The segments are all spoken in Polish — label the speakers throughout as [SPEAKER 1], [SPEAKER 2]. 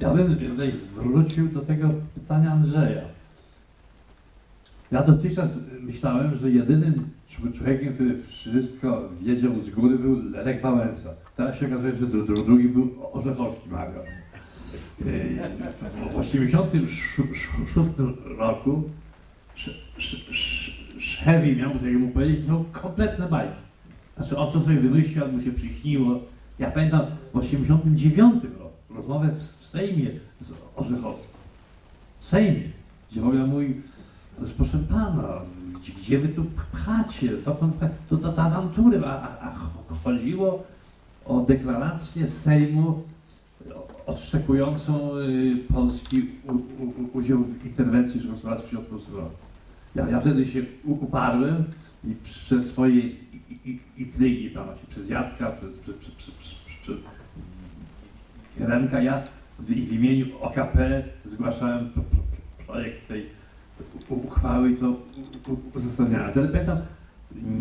[SPEAKER 1] Ja bym wrócił do tego pytania Andrzeja. Ja dotychczas myślałem, że jedynym człowiekiem, który wszystko wiedział z góry był Lech Wałęsa. Teraz się okazuje, że dru- dru- drugi był Orzechowski Marian. Yy, W 1986 roku Sz- Sz- Sz- Szewi miał, że mu powiedzieć, to kompletne bajki. Znaczy on to sobie wymyślił, mu się przyśniło. Ja pamiętam w 89 roku rozmowę w, Sejmie z Orzechowskim. W Sejmie, gdzie ogóle mój, "Ależ proszę pana, gdzie, gdzie wy tu pchacie, to, pan, to, awantury, a, a, a chodziło o deklarację Sejmu odszczekującą y, Polski udział w interwencji Czechosłowacji w 1938 roku. Ja, ja wtedy się uparłem i przez swoje intrygi, tam przez Jacka, przez, przez, przez, przez, przez, Kierenka, ja w, w imieniu OKP zgłaszałem pro- pro- projekt tej uchwały i to uzasadniałem. Wtedy pamiętam,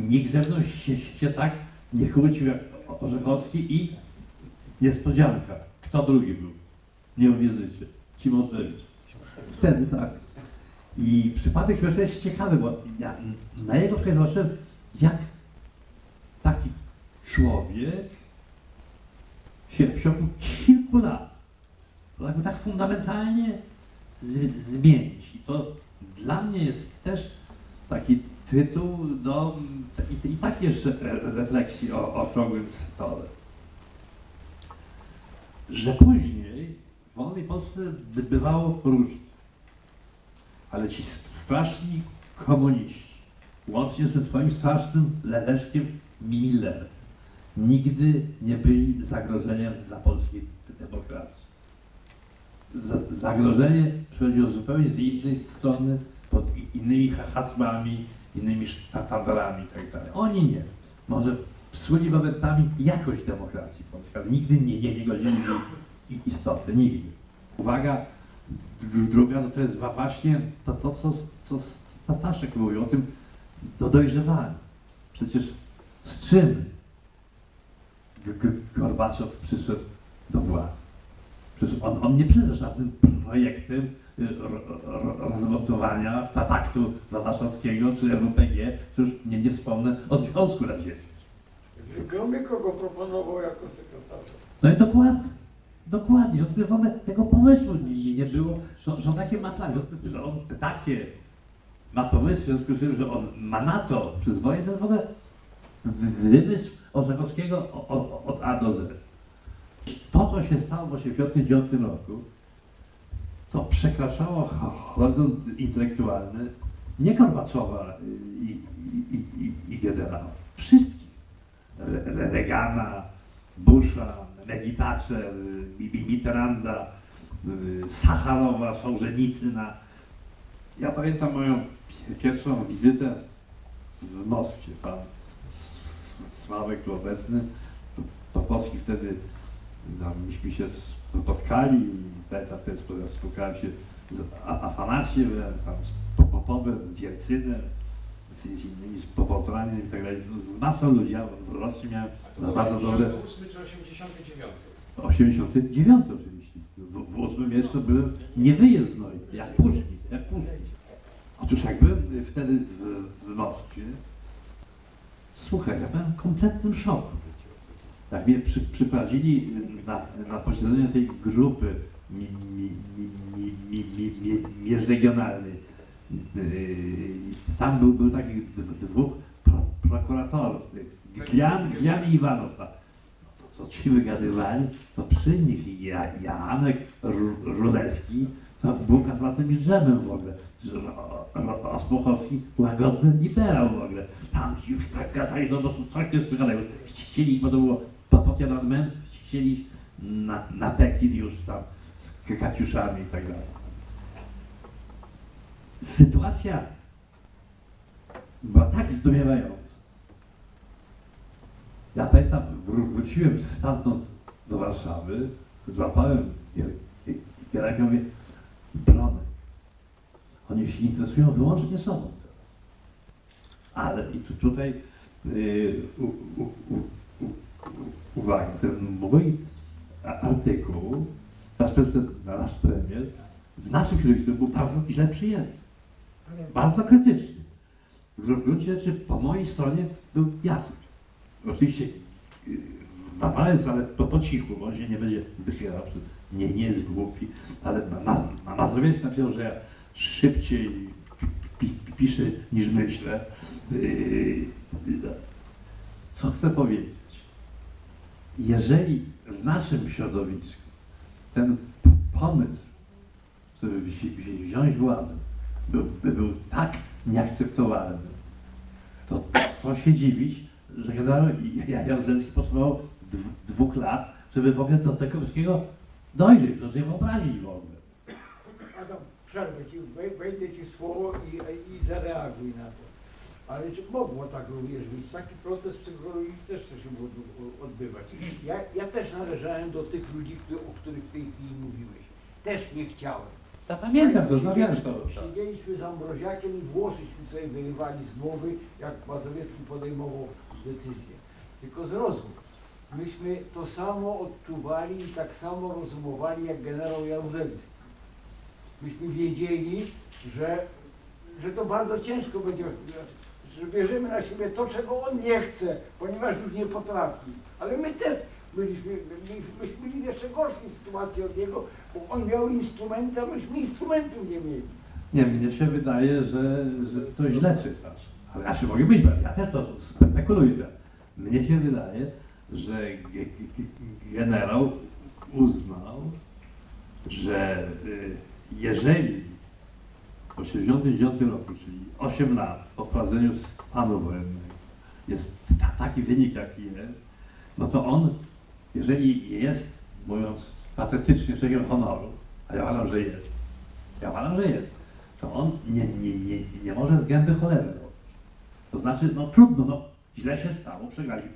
[SPEAKER 1] nikt ze mną się, się tak nie kłócił jak Orzechowski i niespodzianka. Kto drugi był? Nie uwierzycie. Cimoszewicz. Wtedy tak. I przypadek jeszcze jest ciekawy, bo ja na jego tutaj zobaczyłem, jak taki człowiek się w ciągu kilku lat jakby tak fundamentalnie zmienić. I to dla mnie jest też taki tytuł do i, i tak jeszcze re- refleksji o okrągłym stole. Że później w wolnej Polsce by bywało różnie. Ale ci st- straszni komuniści, łącznie ze swoim strasznym Leleszkiem Millerem, nigdy nie byli zagrożeniem dla polskiej demokracji. Za- Zagrożenie przychodziło zupełnie z innej strony, pod innymi ha- hasłami, innymi sztandarami itd. Oni nie. Może psuli momentami jakość demokracji polskiej, ale nigdy nie, nie, nie godzili istoty, nigdy. Uwaga, dru- druga no to jest właśnie to, to co, co Tataszek mówił o tym, do dojrzewania. Przecież z czym Gorbaczow przyszedł do władzy? Przecież on, on nie przyszedł żadnym projektem y, ro- ro- rozmontowania paktu warszawskiego czy RWPG, przecież nie, nie wspomnę o Związku Radzieckim.
[SPEAKER 2] Gromyko go proponował jako sekretarza.
[SPEAKER 1] No i dokładnie, dokładnie, w ogóle tego pomysłu nie, nie, było, że, że on takie ma plany, że on takie ma pomysły, w związku z tym, że on ma na to przyzwolenie, to jest w ogóle wy- wymysł Orzechowskiego od A do Z. To, co się stało w 1989 roku, to przekraczało ho- horyzont intelektualny nie Gorbaczowa i, i, i, i, generała, wszystkich. Re- Re- Reagana, Busha, Bibi Mitterranda, y, Sacharowa, Sołżenicyna. Ja pamiętam moją pi- pierwszą wizytę w Moskwie. Pan Sławek tu obecny, Popowski wtedy, no, myśmy się spotkali i pamiętam wtedy spo- spotkałem się z A- Afanasjewem, tam z Popowem, z Jelcynem, z, z innymi, z Popotraniem i tak dalej, z masą ludzi. Ja w Rosji miałem no, bardzo dobre...
[SPEAKER 3] 88 czy 89?
[SPEAKER 1] 89 oczywiście. W, w 8 jeszcze byłem niewyjezdny, jak Puszkin, jak Puszkin. Otóż jak byłem wtedy w, w Moskwie, słuchaj, ja byłem kompletnym szoku. Jak mnie przy, przyprowadzili na, na posiedzenie tej grupy mi, mi, mi, mi, mi, mi, mi, międzyregionalnej, tam był, był takich dw- dwóch pro, prokuratorów, Glian, Glian i Iwanow. tak. To, co ci wygadywali, to przy nich ja, Janek Ru- Rudecki to był nad własnym drzewem w ogóle. Że- że o- o- Ospochowski łagodny liberał w ogóle. Tam już tak gadali, że to są coś nie gadają. Chcieli, bo to było po Potianadmen, chcieli na, na Pekin już tam z katiuszami i tak dalej. Sytuacja była tak zdumiewająca. Ja pamiętam, wró- wróciłem stamtąd do Warszawy, złapałem Giereka i Bronek, oni się interesują wyłącznie sobą teraz. Ale i tu, tutaj yy, u, u, u, u, u, uwaga, ten mój artykuł prezydent, nasz premier w naszym środowisku był bardzo źle przyjęty. Bardzo krytyczny. W gruncie rzeczy po mojej stronie był Jacek. Oczywiście yy, Wawałęs, ale po, po cichu, bo on się nie będzie wychylał. Nie, nie jest głupi, ale ma, ma, ma Mazowiecki napisał, że ja szybciej pi, pi, pi, piszę niż myślę. Yy, co chcę powiedzieć? Jeżeli w naszym środowisku ten pomysł, żeby wzi- wzi- wziąć władzę, był, by był tak nieakceptowalny, to co się dziwić, że generał Jaruzelski potrzebował dw, dwóch lat, żeby w ogóle do tego wszystkiego dojrzeć, żeby sobie wyobrazić w ogóle.
[SPEAKER 4] Adam, przerwę ci, wej- wejdę ci słowo i, i zareaguj na to. Ale czy mogło tak również być? Taki proces psychologiczny też się od- odbywać. Ja, ja też należałem do tych ludzi, którzy- o których w tej chwili mówiłeś. Też nie chciałem.
[SPEAKER 1] Ja pamiętam, rozmawiałem z
[SPEAKER 4] Siedzieliśmy-
[SPEAKER 1] tobą.
[SPEAKER 4] Siedzieliśmy z Ambroziakiem i włoszyśmy sobie wyrywali z głowy, jak Mazowiecki podejmował decyzję. Tylko zrozum. Myśmy to samo odczuwali i tak samo rozumowali jak generał Jaruzelski. Myśmy wiedzieli, że, że to bardzo ciężko będzie, że bierzemy na siebie to, czego on nie chce, ponieważ już nie potrafi. Ale my też byliśmy, myśmy byli w jeszcze gorszej sytuacji od niego, bo on miał instrumenty, a myśmy instrumentów nie mieli.
[SPEAKER 1] Nie, mnie się wydaje, że, że to źle czytasz. Ale ja się mogę być, ja też to spekuluję. Mnie się wydaje, że ge- ge- ge- generał uznał, że y, jeżeli w 1989 roku, czyli 8 lat po wprowadzeniu stanu wojennego, jest ta, taki wynik, jaki jest, no to on, jeżeli jest, mówiąc patetycznie, człowiekiem honoru, a ja uważam, że jest, ja uważam, że jest, to on nie, nie, nie, nie może z gęby cholery. To znaczy, no trudno, no źle się stało, przegraliśmy.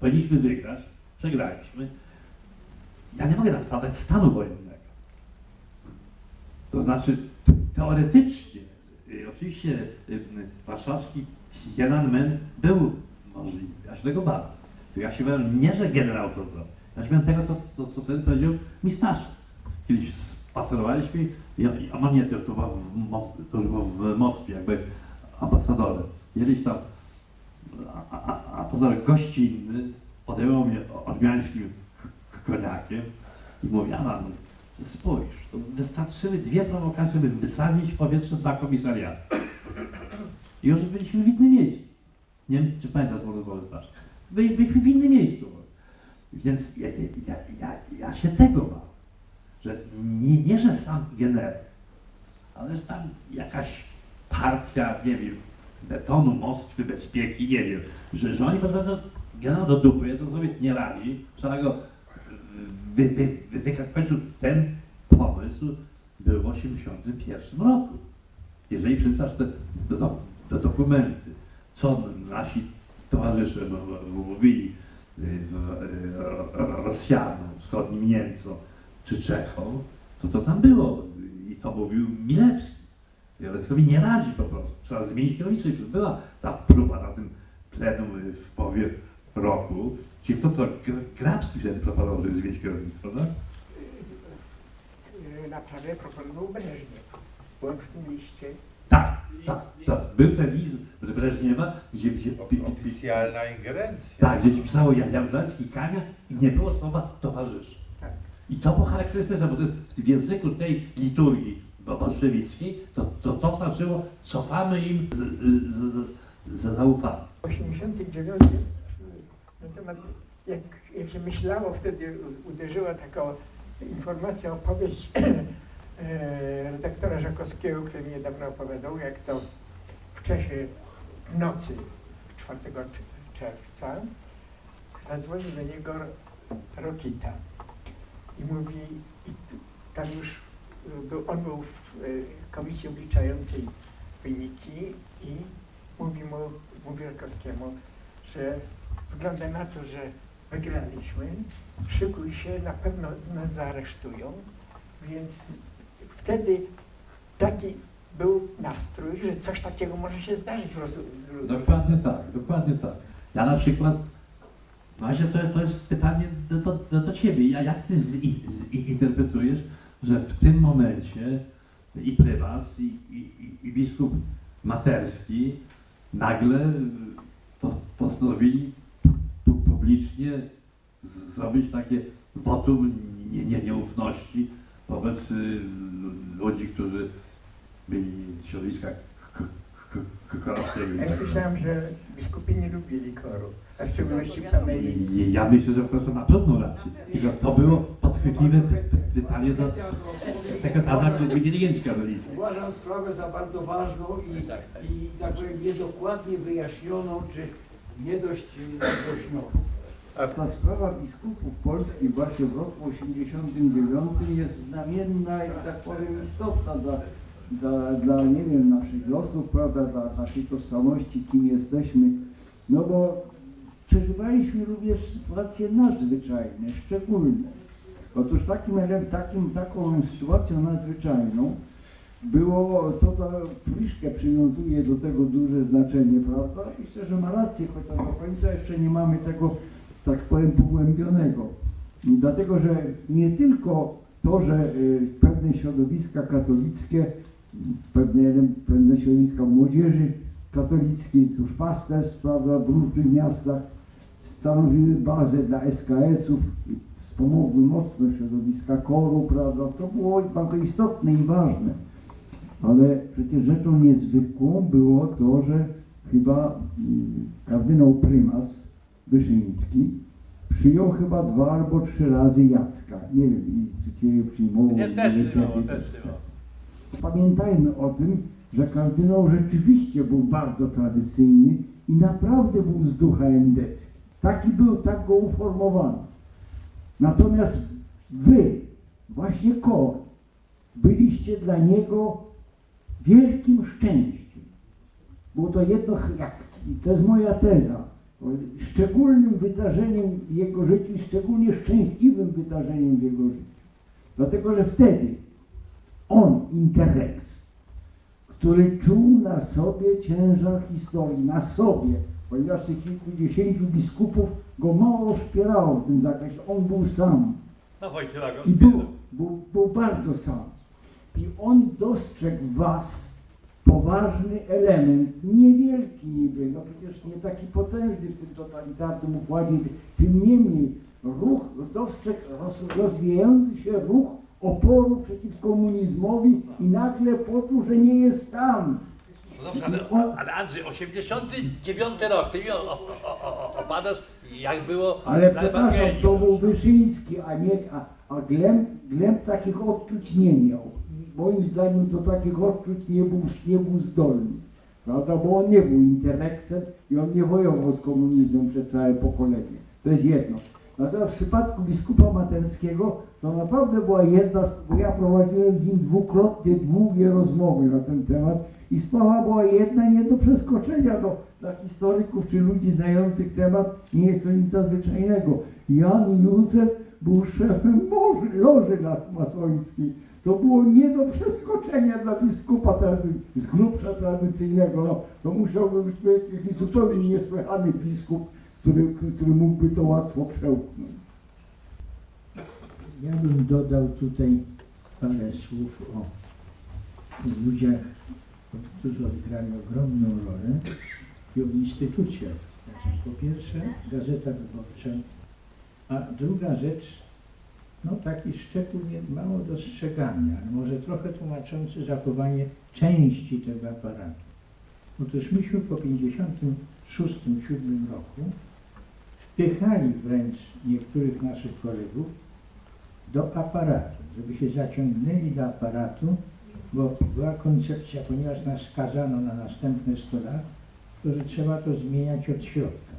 [SPEAKER 1] Powinniśmy wygrać, przegraliśmy. Ja nie mogę teraz spadać stanu wojennego. To znaczy, teoretycznie, y, oczywiście y, y, warszawski Tiananmen był możliwy. Się tego. To ja się bałem nie, że generał to zrobił. Ja się bałem tego, co, co, co wtedy powiedział mi Staszek. Kiedyś spacerowaliśmy, a no nie, to, to, było w, Moskwie, jakby ambasadorem. Kiedyś tam a, a, a poza gościnny podejmował mnie ormiańskim k- koniakiem i mówi, Alan, spójrz, to wystarczyły dwie prowokacje, by wysadzić w powietrze dwa komisariaty. I już byliśmy w innym miejscu. Nie wiem, czy pamiętasz może rozmowę z Staszkiem. By- Byliśmy w innym miejscu. Więc ja, ja, ja, ja się tego mam, że nie, nie że sam generał, ale że tam jakaś partia, nie wiem, betonu, Moskwy, bezpieki, nie wiem, że, że oni potrafią generał do dupy, to sobie nie radzi, trzeba go wy, wy, wy, wy, w końcu ten pomysł był w 1981 roku. Jeżeli przeczytasz te do, do, do dokumenty, co nasi towarzysze mówili y, y, Ro- Rosjanom, wschodnim Niemcom czy Czechom, to to tam było. I to mówił Milewski. Ale sobie nie radzi po prostu. Trzeba zmienić kierownictwo. Była ta próba na tym plenum w połowie roku, gdzie kto to Gr- Grabski wtedy proponował, żeby zmienić kierownictwo, tak?
[SPEAKER 3] Yy, naprawdę proponował Breżniew. Byłem w tym liście.
[SPEAKER 1] Tak, tak, tak. Był ten list z Breżniewa, gdzie, gdzie,
[SPEAKER 5] Oficjalna ingerencja.
[SPEAKER 1] tak, gdzie się pisało Jaruzelski, Kania i nie było słowa towarzyszy.
[SPEAKER 3] Tak.
[SPEAKER 1] I to było charakterystyczne, bo to w języku tej liturgii bo- bolszewickiej, to to, to znaczyło cofamy im z, z, z, z zaufanie.
[SPEAKER 3] W 89 na temat, jak, jak się myślało, wtedy uderzyła taka informacja, opowieść e, redaktora Żakowskiego, który mi niedawno opowiadał, jak to w czasie w nocy 4 cz- czerwca zadzwonił do niego Rokita i mówi, i tam już y, był, on był w y, komisji obliczającej wyniki i mówi mu, mówi że wygląda na to, że wygraliśmy, szykuj się, na pewno nas zaaresztują, więc wtedy taki był nastrój, że coś takiego może się zdarzyć w roz, w roz-
[SPEAKER 1] Dokładnie tak, dokładnie tak. Ja na przykład Właśnie to, to jest pytanie do, do, do, ciebie. A jak ty zi, zinterpretujesz, że w tym momencie i prymas, i, i, i- biskup Materski nagle po, postanowili publicznie zrobić takie wotum nie, nie, nieufności wobec y, ludzi, którzy byli środowiska korowskiego.
[SPEAKER 3] Ja słyszałem, że biskupi nie lubili koru, a w szczególności pana Jeleni.
[SPEAKER 1] I Ja myślę, że profesor ma pełną rację. Tylko to było podchwytliwe py- py- pytanie do sekretarza inteligencji katolickiej.
[SPEAKER 2] Uważam sprawę za bardzo ważną i, i tak powiem, niedokładnie wyjaśnioną, czy nie dość nagłośnioną.
[SPEAKER 4] Ta sprawa biskupów polskich właśnie w roku 89 jest znamienna i tak powiem istotna dla, dla, dla nie wiem, naszych losów, prawda, dla naszej tożsamości, kim jesteśmy. No bo przeżywaliśmy również sytuacje nadzwyczajne, szczególne. Otóż takim, takim, taką sytuacją nadzwyczajną było to, co Friszke przywiązuje do tego duże znaczenie, prawda? Myślę, że ma rację, chociaż do końca jeszcze nie mamy tego, tak powiem, pogłębionego. Dlatego, że nie tylko to, że y, pewne środowiska katolickie, pewne, pewne środowiska młodzieży katolickiej, duszpasterstw, prawda, w różnych miastach stanowiły bazę dla SKS-ów, wspomogły mocno środowiska koru, prawda, to było bardzo istotne i ważne. Ale przecież rzeczą niezwykłą było to, że chyba mm, kardynał prymas Wyszyński przyjął chyba dwa albo trzy razy Jacka. Nie wiem, i czy cię przyjmował.
[SPEAKER 1] Nie, też
[SPEAKER 4] wiem,
[SPEAKER 1] też trzymał.
[SPEAKER 4] Pamiętajmy o tym, że kardynał rzeczywiście był bardzo tradycyjny i naprawdę był z ducha endecki. Taki był, tak go uformowano. Natomiast wy, właśnie kor, byliście dla niego wielkim szczęściem. Było to jedno, jak, to jest moja teza, szczególnym wydarzeniem jego życiu i szczególnie szczęśliwym wydarzeniem w jego życiu. Dlatego, że wtedy on, Interrex, który czuł na sobie ciężar historii, na sobie, ponieważ tych kilkudziesięciu biskupów go mało wspierało w tym zakresie, on był sam.
[SPEAKER 1] No Wojtyła go
[SPEAKER 4] I był, był, był bardzo sam. I on dostrzegł was poważny element, niewielki niby, no przecież nie taki potężny w tym totalitarnym układzie, tym niemniej ruch, dostrzegł roz, rozwijający się ruch oporu przeciw komunizmowi i nagle poczuł, że nie jest tam.
[SPEAKER 1] No dobrze, ale, ale Andrzej, 89 rok, ty mi opadasz, jak było
[SPEAKER 4] Ale przepraszam, to był Wyszyński, a nie, a, a Gleb, Gleb takich odczuć nie miał. Moim zdaniem to takich odczuć nie był, nie był zdolny. Prawda? Bo on nie był interreksem i on nie wojował z komunizmem przez całe pokolenie. To jest jedno. Natomiast w przypadku biskupa Materskiego to naprawdę była jedna, bo ja prowadziłem z nim dwukrotnie długie rozmowy na ten temat i sprawa była jedna nie do przeskoczenia no, dla historyków czy ludzi znających temat. Nie jest to nic nadzwyczajnego. Jan Józef był szefem moży, loży masońskiej. To było nie do przeskoczenia dla biskupa z grubsza tradycyjnego. No, to musiałby być jakiś zupełnie niesłychany biskup, który, który mógłby to łatwo przełknąć.
[SPEAKER 6] Ja bym dodał tutaj parę słów o ludziach, którzy odgrali ogromną rolę i o instytucjach. Znaczy, po pierwsze Gazeta Wyborcza, a druga rzecz, no taki szczególnie mało dostrzegany, ale może trochę tłumaczący zachowanie części tego aparatu. Otóż myśmy po 56-7 roku wpychali wręcz niektórych naszych kolegów do aparatu, żeby się zaciągnęli do aparatu, bo była koncepcja, ponieważ nas skazano na następne 100 lat, to że trzeba to zmieniać od środka.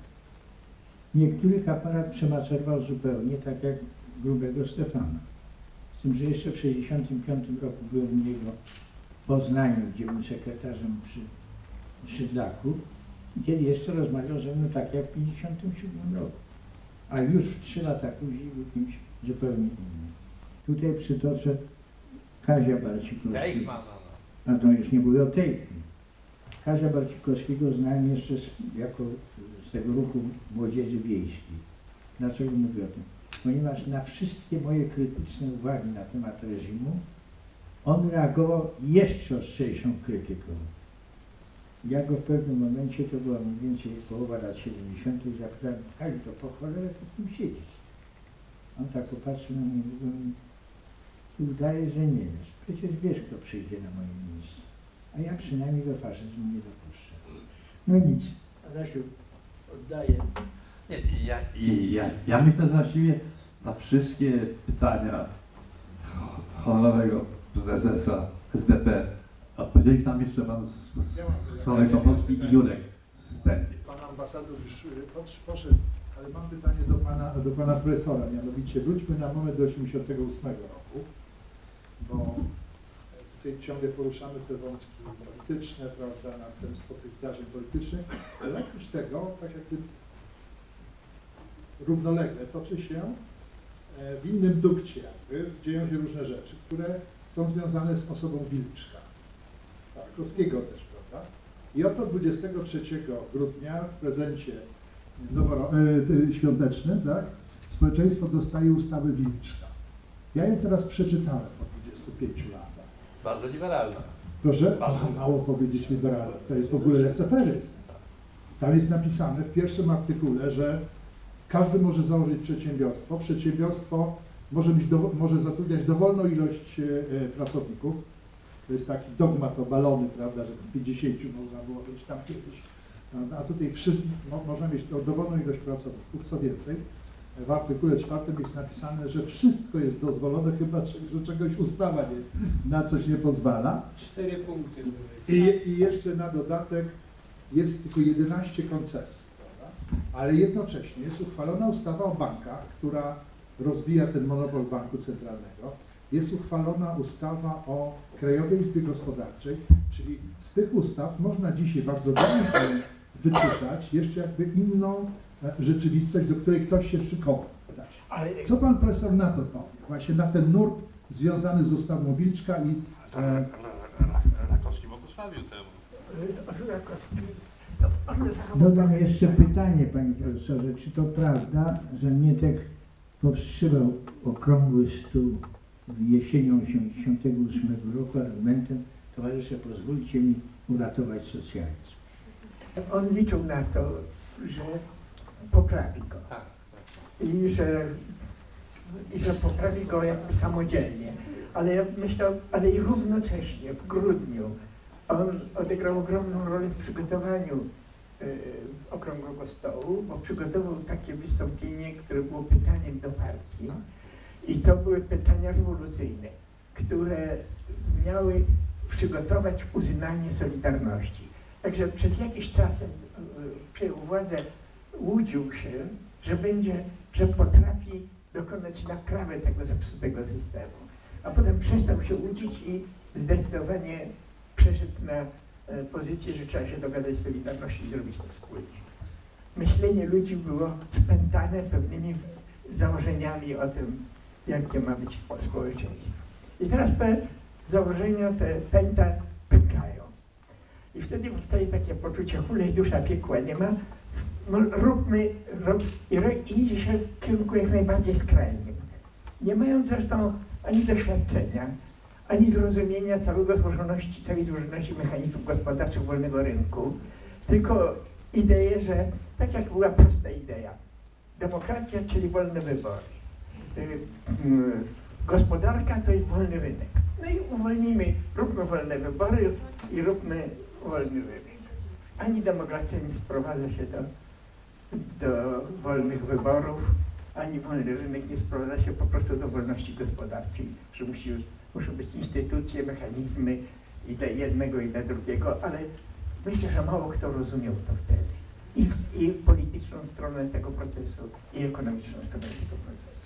[SPEAKER 6] Niektórych aparat przemacerował zupełnie, tak jak grubego Stefana. Z tym, że jeszcze w 1965 roku byłem u niego w Poznaniu, gdzie był sekretarzem przy Szydlaku, kiedy jeszcze rozmawiał ze mną tak jak w 1957 roku. A już trzy lata później był kimś zupełnie innym. Tutaj przytoczę Kazia Barcikowskiego. A to już nie mówię o tej. Kazia Barcikowskiego znałem jeszcze z, jako z tego ruchu młodzieży wiejskiej. Dlaczego mówię o tym? Ponieważ na wszystkie moje krytyczne uwagi na temat reżimu on reagował jeszcze ostrzejszą krytyką. Ja go w pewnym momencie, to była mniej więcej połowa lat 70., zapytałem, Kali, to po cholerę w tym siedzisz? On tak popatrzył na mnie i mówi, ty udaje, że nie wiesz. Przecież wiesz, kto przyjdzie na moje miejsce. A ja przynajmniej do faszyzmu nie dopuszczę. No nic. Adasiu, oddaję.
[SPEAKER 1] Nie, ja, ja, ja myślę, że właściwie na wszystkie pytania honorowego prezesa SDP odpowiedzieli tam jeszcze pan z, z, z Sławek Kopolski i Jurek z Pędzi.
[SPEAKER 7] Pan ambasador już y, posz- poszedł, ale mam pytanie do pana, do pana profesora, mianowicie wróćmy na moment do 88 roku, bo tutaj ciągle poruszamy te wątki polityczne, prawda, następstwo tych zdarzeń politycznych, ale oprócz tego, tak jakby równolegle toczy się e, w innym dukcie jakby, dzieją się różne rzeczy, które są związane z osobą Wilczka, Koskiego też, prawda? I oto 23 grudnia w prezencie noworo- e, świątecznym, tak, społeczeństwo dostaje ustawę Wilczka. Ja ją teraz przeczytałem po 25 latach.
[SPEAKER 1] Bardzo liberalna.
[SPEAKER 7] Proszę, a mało powiedzieć liberalne, to jest w ogóle reseferyzm. Tam jest napisane w pierwszym artykule, że każdy może założyć przedsiębiorstwo. Przedsiębiorstwo może, mieć dowo- może zatrudniać dowolną ilość e, e, pracowników. To jest taki dogmat obalony, prawda, że 50 można było mieć tam kiedyś. A tutaj wszyscy, mo, można mieć do- dowolną ilość pracowników. Co więcej, w artykule czwartym jest napisane, że wszystko jest dozwolone, chyba że czegoś ustawa nie, na coś nie pozwala.
[SPEAKER 3] Cztery punkty.
[SPEAKER 7] I, I jeszcze na dodatek jest tylko 11 koncesji? Ale jednocześnie jest uchwalona ustawa o bankach, która rozwija ten monopol banku centralnego. Jest uchwalona ustawa o Krajowej Izbie Gospodarczej, czyli z tych ustaw można dzisiaj bardzo dobrze wyczytać jeszcze jakby inną e, rzeczywistość, do której ktoś się szykował.
[SPEAKER 3] Ale
[SPEAKER 7] Co pan profesor na to powie? Właśnie na ten nurt związany z ustawą Wilczka i e,
[SPEAKER 8] Rakowski błogosławił temu.
[SPEAKER 6] Dodam jeszcze pytanie, panie profesorze, czy to prawda, że Mietek powstrzymał okrągły stół jesienią 88 roku argumentem towarzysze, pozwólcie mi uratować socjalizm.
[SPEAKER 3] on liczył na to, że poprawi go.
[SPEAKER 8] Tak,
[SPEAKER 3] I że, i że poprawi go jakby samodzielnie. Ale ja myślał, ale i równocześnie w grudniu on odegrał ogromną rolę w przygotowaniu okrągłego stołu, bo przygotował takie wystąpienie, które było pytaniem do partii. I to były pytania rewolucyjne, które miały przygotować uznanie Solidarności. Także przez jakiś czas e, przejął władzę, łudził się, że będzie, że potrafi dokonać naprawy tego zepsutego systemu. A potem przestał się łudzić i zdecydowanie przeszedł na e, pozycję, że trzeba się dogadać z Solidarnością i zrobić to wspólnie. Myślenie ludzi było spętane pewnymi założeniami o tym, jakie ma być spo- społeczeństwo. I teraz te założenia, te pęta pękają. I wtedy powstaje takie poczucie hulej dusza piekła nie ma. No, róbmy, ro, i idzie się w kierunku jak najbardziej skrajnym. Nie mając zresztą ani doświadczenia, ani zrozumienia całego złożoności, całej złożoności mechanizmów gospodarczych wolnego rynku, tylko ideę, że tak jak była prosta idea, demokracja, czyli wolne wybory. Y, Gospodarka to jest wolny rynek. No i uwolnijmy, róbmy wolne wybory i róbmy wolny rynek. Ani demokracja nie sprowadza się do, do wolnych wyborów, ani wolny rynek nie sprowadza się po prostu do wolności gospodarczej, że musi, muszą być instytucje, mechanizmy i dla jednego, i dla drugiego, ale myślę, że mało kto rozumiał to wtedy. I, i polityczną stronę tego procesu, i ekonomiczną stronę tego procesu.